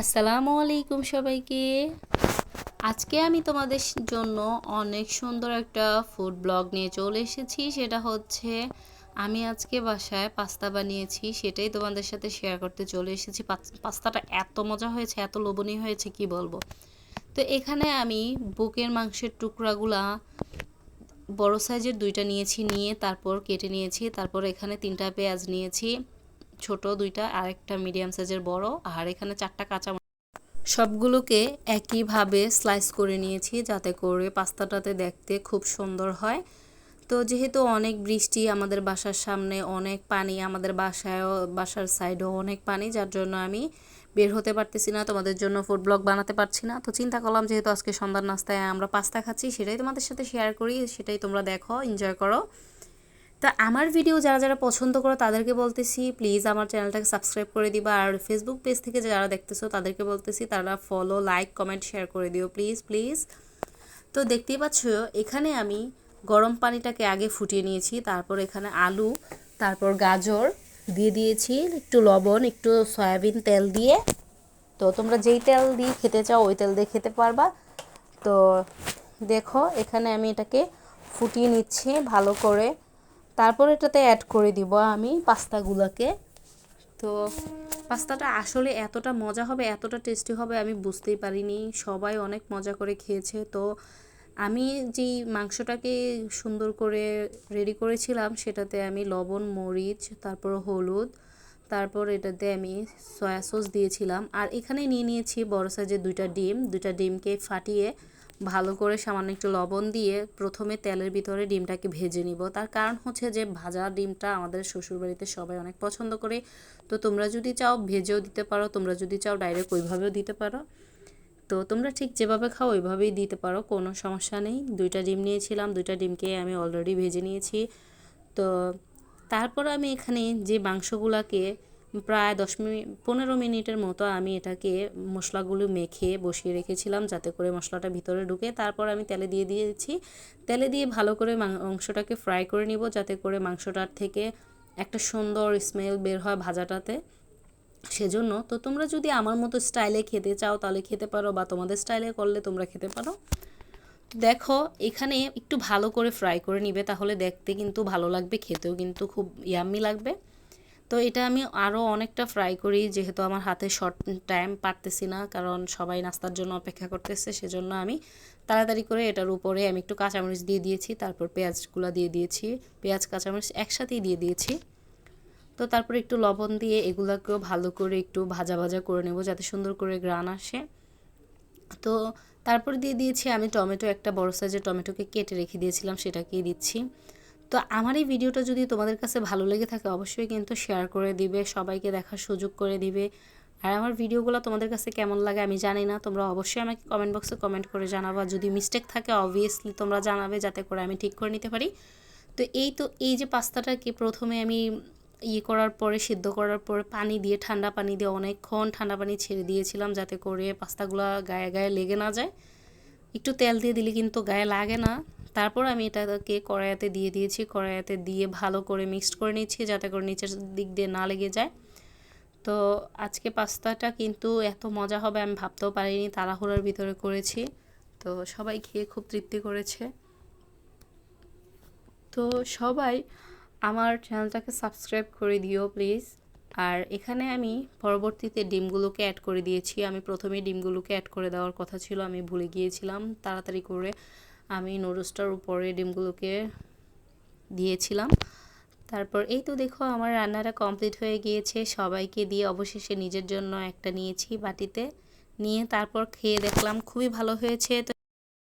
আসসালামু আলাইকুম সবাইকে। আজকে আমি তোমাদের জন্য অনেক সুন্দর একটা ফুড ব্লগ নিয়ে চলে এসেছি। সেটা হচ্ছে, আমি আজকে বাসায় পাস্তা বানিয়েছি, সেটাই তোমাদের সাথে শেয়ার করতে চলে এসেছি। পাস্তাটা এত মজা হয়েছে, এত লোভনীয় হয়েছে, কি বলব? তো এখানে আমি বুকের মাংসের টুকরাগুলা বড় সাইজের দুইটা নিয়েছি, নিয়ে তারপর কেটে নিয়েছি, তারপর এখানে তিনটা পেঁয়াজ নিয়েছি। ছোট, দুইটা আর একটা মিডিয়াম সাইজের বড়, আর এখানে চারটা কাঁচা সবগুলোকে একইভাবে স্লাইস করে নিয়েছি যাতে করে পাস্তাটাতে দেখতে খুব সুন্দর হয়। তো যেহেতু অনেক বৃষ্টি আমাদের বাসার সামনে, অনেক পানি আমাদের বাসায়ও, বাসার সাইডেও অনেক পানি, যার জন্য আমি বের হতে পারতেছি না, তোমাদের জন্য ফুড ব্লগ বানাতে পারছি না। তো চিন্তা করলাম যেহেতু আজকে সন্ধ্যার নাস্তায় আমরা পাস্তা খাচ্ছি, সেটাই তোমাদের সাথে শেয়ার করি, সেটাই তোমরা দেখো এনজয় করো। তা আমার ভিডিও যারা যারা পছন্দ করো, তাদেরকে বলতেছি প্লিজ আমার চ্যানেলটাকে সাবস্ক্রাইব করে দিবা। আর ফেসবুক পেজ থেকে যারা দেখতেছো, তাদেরকে বলতেছি, তারা ফলো লাইক কমেন্ট শেয়ার করে দিও। প্লিজ প্লিজ তো দেখতেই পাচ্ছ, এখানে আমি গরম পানিটাকে আগে ফুটিয়ে নিয়েছি, তারপর এখানে আলু, তারপর গাজর দিয়ে দিয়েছি, একটু লবণ, একটু সয়াবিন তেল দিয়ে। তো তোমরা যেই তেল দিয়ে খেতে চাও, ওই তেল দিয়ে খেতে পারবা। তো দেখো, এখানে আমি এটাকে ফুটিয়ে নিচ্ছি ভালো করে। তারপর এটাতে অ্যাড করে দিব আমি পাস্তাগুলোকে। তো পাস্তাটা আসলে এতটা মজা হবে, এতটা টেস্টি হবে আমি বুঝতেই পারিনি। সবাই অনেক মজা করে খেয়েছে। তো আমি যেই মাংসটাকে সুন্দর করে রেডি করেছিলাম, সেটাতে আমি লবণ, মরিচ, তারপর হলুদ, তারপর এটাতে আমি সয়া সস দিয়েছিলাম। আর এখানে নিয়ে নিয়েছি বড় সাইজের দুইটা ডিম। দুইটা ডিমকে ফাটিয়ে ভালো করে সামান্য একটু লবণ দিয়ে প্রথমে তেলের ভিতরে ডিমটাকে ভেজে নিব। তার কারণ হচ্ছে যে ভাজা ডিমটা আমাদের শ্বশুরবাড়িতে সবাই অনেক পছন্দ করে। তো তোমরা যদি চাও ভেজেও দিতে পারো, তোমরা যদি চাও ডাইরেক্ট ওইভাবেও দিতে পারো। তো তোমরা ঠিক যেভাবে খাও ওইভাবেই দিতে পারো, কোনো সমস্যা নেই। দুইটা ডিম নিয়েছিলাম, দুইটা ডিমকে আমি অলরেডি ভেজে নিয়েছি। তো তারপর আমি এখানে যে মাংসগুলাকে প্রায় দশ মিনিট পনেরো মিনিটের মতো আমি এটাকে মশলাগুলো মেখে বসিয়ে রেখেছিলাম যাতে করে মশলাটা ভিতরে ঢুকে। তারপর আমি তেলে দিয়ে দিয়েছি। তেলে দিয়ে ভালো করে মাংসটাকে ফ্রাই করে নিব যাতে করে মাংসটার থেকে একটা সুন্দর স্মেল বের হয় ভাজাটাতে। সেজন্য তো তোমরা যদি আমার মতো স্টাইলে খেতে চাও তাহলে খেতে পারো বা তোমাদের স্টাইলে করলে তোমরা খেতে পারো। দেখো, এখানে একটু ভালো করে ফ্রাই করে নিবে তাহলে দেখতে কিন্তু ভালো লাগবে, খেতেও কিন্তু খুব ইয়াম্মি লাগবে। তো এটা আমি আরও অনেকটা ফ্রাই করি, যেহেতু আমার হাতে শর্ট টাইম পারতেছি না, কারণ সবাই নাস্তার জন্য অপেক্ষা করতেছে, সেজন্য আমি তাড়াতাড়ি করে এটার উপরে আমি একটু কাঁচামরিচ দিয়ে দিয়েছি, তারপর পেঁয়াজগুলো দিয়ে দিয়েছি, পেঁয়াজ, কাঁচামরিচ একসাথেই দিয়ে দিয়েছি। তো তারপর একটু লবণ দিয়ে এগুলোকেও ভালো করে একটু ভাজা ভাজা করে নেব, যাতে সুন্দর করে গ্রান আসে। তো তারপর দিয়ে দিয়েছি আমি টমেটো, একটা বড় সাইজের টমেটোকে কেটে রেখে দিয়েছিলাম, সেটাকেই দিচ্ছি। তো আমার এই ভিডিওটা যদি তোমাদের কাছে ভালো লেগে থাকে, অবশ্যই কিন্তু শেয়ার করে দিবে, সবাইকে দেখার সুযোগ করে দিবে। আর আমার ভিডিওগুলো তোমাদের কাছে কেমন লাগে আমি জানি না, তোমরা অবশ্যই আমাকে কমেন্ট বক্সে কমেন্ট করে জানাবা। যদি মিস্টেক থাকে অবভিয়াসলি তোমরা জানাবে যাতে করে আমি ঠিক করে নিতে পারি। তো এই তো, এই যে পাস্তাটাকে প্রথমে আমি ইয়ে করার পরে, সিদ্ধ করার পরে পানি দিয়ে, ঠান্ডা পানি দিয়ে অনেকক্ষণ ঠান্ডা পানি ছেড়ে দিয়েছিলাম যাতে করে পাস্তাগুলো গায়ে গায়ে লেগে না যায়। একটু তেল দিয়ে দিলে কিন্তু গায়ে লাগে না। তারপর আমি এটাকে কড়াইয়াতে দিয়ে দিয়েছি। কড়াইয়াতে দিয়ে ভালো করে মিক্সড করে নিচ্ছি যাতে করে নিচের দিক দিয়ে না লেগে যায়। তো আজকে পাস্তাটা কিন্তু এত মজা হবে আমি ভাবতেও পারিনি, তাড়াহুড়ার ভিতরে করেছি। তো সবাই খেয়ে খুব তৃপ্তি করেছে। তো সবাই আমার চ্যানেলটাকে সাবস্ক্রাইব করে দিও প্লিজ আর এখানে আমি পরবর্তীতে ডিমগুলোকে অ্যাড করে দিয়েছি। আমি প্রথমে ডিমগুলোকে অ্যাড করে দেওয়ার কথা ছিল, আমি ভুলে গিয়েছিলাম। তাড়াতাড়ি করে আমি নুডলসটার উপরে ডিমগুলোকে দিয়েছিলাম। তারপর এই তো দেখো আমার রান্নাটা কমপ্লিট হয়ে গিয়েছে। সবাইকে দিয়ে অবশেষে নিজের জন্য একটা নিয়েছি বাটিতে। নিয়ে তারপর খেয়ে দেখলাম খুবই ভালো হয়েছে।